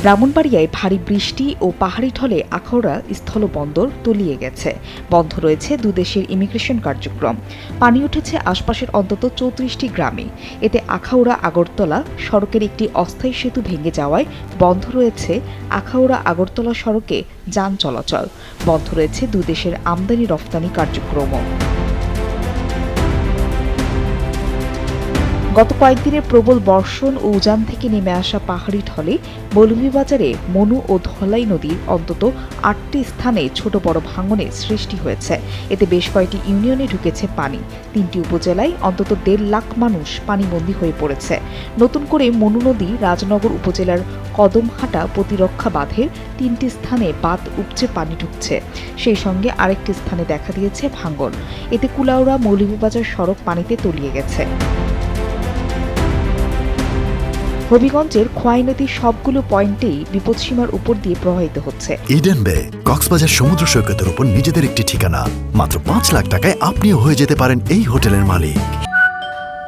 ব্রাহ্মণবাড়িয়ায় ভারী বৃষ্টি ও পাহাড়ি ঢলে আখাউড়া স্থলবন্দর তলিয়ে গেছে। বন্ধ রয়েছে দুদেশের ইমিগ্রেশন কার্যক্রম। পানি উঠেছে আশপাশের অন্তত চৌত্রিশটি গ্রামে। এতে আখাউড়া, আগরতলা সড়কের একটি অস্থায়ী সেতু ভেঙে যাওয়ায় বন্ধ রয়েছে আখাউড়া, আগরতলা সড়কে যান চলাচল। বন্ধ রয়েছে দুদেশের আমদানি রফতানি কার্যক্রমও। গত কয়েকদিনের প্রবল বর্ষণ ও উজান থেকে নেমে আসা পাহাড়ি ঢলে মৌলভীবাজারে মনু ও ধলাই নদীর অন্তত আটটি স্থানে ছোট বড় ভাঙনের সৃষ্টি হয়েছে। এতে বেশ কয়েকটি ইউনিয়নে ঢুকেছে পানি। তিনটি উপজেলায় অন্তত দেড় লাখ মানুষ পানিবন্দী হয়ে পড়েছে। নতুন করে মনু নদী রাজনগর উপজেলার কদমহাটা প্রতিরক্ষা বাঁধের তিনটি স্থানে বাঁধ উপচে পানি ঢুকছে। সেই সঙ্গে আরেকটি স্থানে দেখা দিয়েছে ভাঙন। এতে কুলাউড়া মৌলভীবাজার সড়ক পানিতে তলিয়ে গেছে। হবিগঞ্জের খোয়াই নদীর সবগুলো পয়েন্টেই বিপদসীমার উপর দিয়ে প্রবাহিত হচ্ছে। ইডেন বে, কক্সবাজার সমুদ্র সৈকতের উপর নিজেদের একটি ঠিকানা। মাত্র পাঁচ লাখ টাকায় আপনিও হয়ে যেতে পারেন এই হোটেলের মালিক।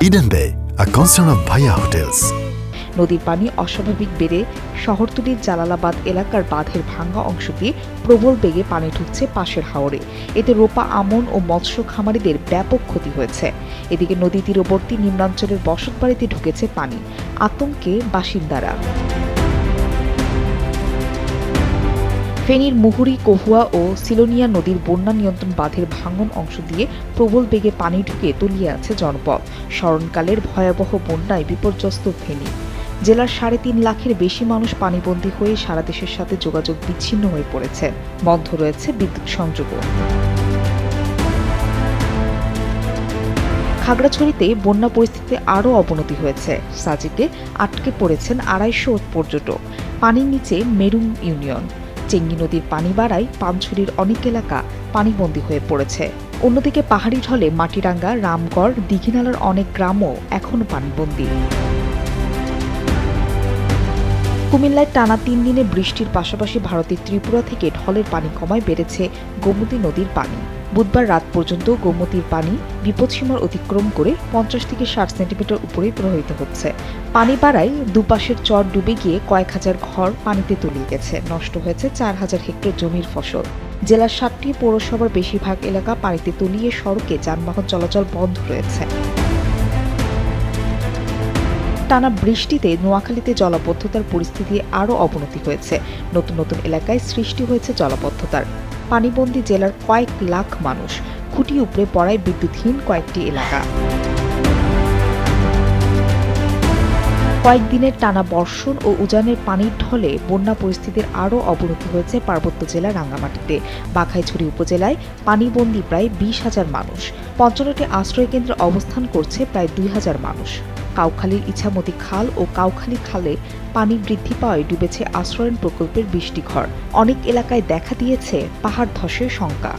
Eden Bay a concern of Bhaiya Hotels নদীর পানি অস্বাভাবিক বেড়ে শহরতলির জালালাবাদ এলাকার বাঁধের ভাঙ্গা অংশ দিয়ে প্রবল বেগে পানি ঢুকছে পাশের হাওরে। এতে রোপা, আমন ও মৎস্য খামারিদের ব্যাপক ক্ষতি হয়েছে। এদিকে নদী তীরবর্তী নিম্নাঞ্চলের বসতবাড়িতে ঢুকেছে পানি। আতঙ্কে বাসিন্দারা। ফেনীর মুহুরি, কহুয়া ও সিলোনিয়া নদীর বন্যা নিয়ন্ত্রণ বাঁধের ভাঙন অংশ দিয়ে প্রবল বেগে পানি ঢুকে তলিয়ে আছে জনপদ স্মরণকালের ভয়াবহ বন্যায় বিপর্যস্ত ফেনী। জেলার সাড়ে তিন লাখের বেশি মানুষ পানিবন্দী হয়ে সারা দেশের সাথে যোগাযোগ বিচ্ছিন্ন হয়ে পড়েছে। বন্ধ রয়েছে বিদ্যুৎ সংযোগও। খাগড়াছড়িতে বন্যা পরিস্থিতিতে আরও অবনতি হয়েছে। সাজিতে আটকে পড়েছেন আড়াইশো পর্যটক। পানির নিচে মেরুং ইউনিয়ন। চেঙ্গি নদীর পানি বাড়ায় পানছড়ির অনেক এলাকা পানিবন্দী হয়ে পড়েছে। অন্যদিকে পাহাড়ি ঢলে মাটিরাঙ্গা, রামগড়, দীঘিনালার অনেক গ্রামও এখনও পানিবন্দী। কুমিল্লায় টানা তিন দিনে বৃষ্টির পাশাপাশি ভারতের ত্রিপুরা থেকে ঢলের পানি কমায় বেড়েছে গোমতী নদীর পানি। বুধবার রাত পর্যন্ত গোমতীর পানি বিপদসীমার অতিক্রম করে পঞ্চাশ থেকে ষাট সেন্টিমিটার উপরে প্রবাহিত হচ্ছে। পানি বাড়ায় দুপাশের চর ডুবে গিয়ে কয়েক হাজার ঘর পানিতে তলিয়ে গেছে। নষ্ট হয়েছে চার হাজার হেক্টর জমির ফসল। জেলার সাতটি পৌরসভার বেশিরভাগ এলাকা পানিতে তলিয়ে সড়কে যানবাহন চলাচল বন্ধ রয়েছে। টানা বৃষ্টিতে নোয়াখালীতে জলাবদ্ধতার পরিস্থিতি আরও অবনতি হয়েছে। নতুন নতুন এলাকায় সৃষ্টি হয়েছে জলাবদ্ধতার। পানিবন্দী জেলার কয়েক লাখ মানুষ। খুঁটি উপড়ে পড়ায় বিদ্যুৎহীন কয়েকটি এলাকা। কয়েকদিনের টানা বর্ষণ ও উজানের পানির ঢলে বন্যা পরিস্থিতির আরও অবনতি হয়েছে পার্বত্য জেলা রাঙ্গামাটিতে। বাঘাইছড়ি উপজেলায় পানিবন্দী প্রায় বিশ হাজার মানুষ। পঞ্চান্নটি আশ্রয়কেন্দ্রে অবস্থান করছে প্রায় দুই হাজার মানুষ। কাউখালীর ইছামতি খাল ও কাউখালী খালে পানি বৃদ্ধি পাওয়ায় ডুবেছে আশ্রয়ণ প্রকল্পের বৃষ্টি ঘর অনেক এলাকায় দেখা দিয়েছে পাহাড় ধসের শঙ্কা